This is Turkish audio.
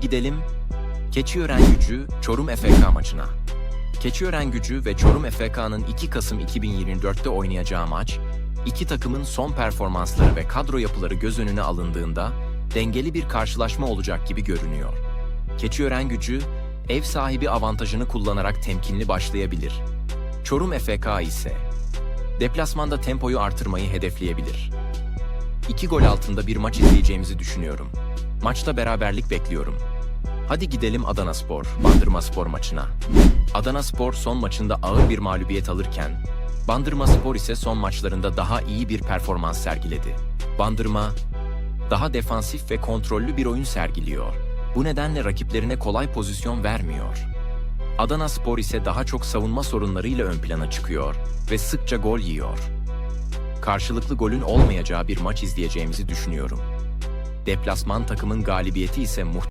Gidelim Keçiören Gücü Çorum FK maçına. Keçiören Gücü ve Çorum FK'nın 2 Kasım 2024'te oynayacağı maç, iki takımın son performansları ve kadro yapıları göz önüne alındığında dengeli bir karşılaşma olacak gibi görünüyor. Keçiören Gücü, ev sahibi avantajını kullanarak temkinli başlayabilir. Çorum FK ise deplasmanda tempoyu artırmayı hedefleyebilir. İki gol altında bir maç izleyeceğimizi düşünüyorum. Maçta beraberlik bekliyorum. Hadi gidelim Adana Spor, Bandırma Spor maçına. Adana Spor son maçında ağır bir mağlubiyet alırken, Bandırma Spor ise son maçlarında daha iyi bir performans sergiledi. Bandırma, daha defansif ve kontrollü bir oyun sergiliyor. Bu nedenle rakiplerine kolay pozisyon vermiyor. Adana Spor ise daha çok savunma sorunlarıyla ön plana çıkıyor ve sıkça gol yiyor. Karşılıklı golün olmayacağı bir maç izleyeceğimizi düşünüyorum. Deplasman takımın galibiyeti ise muhtemelen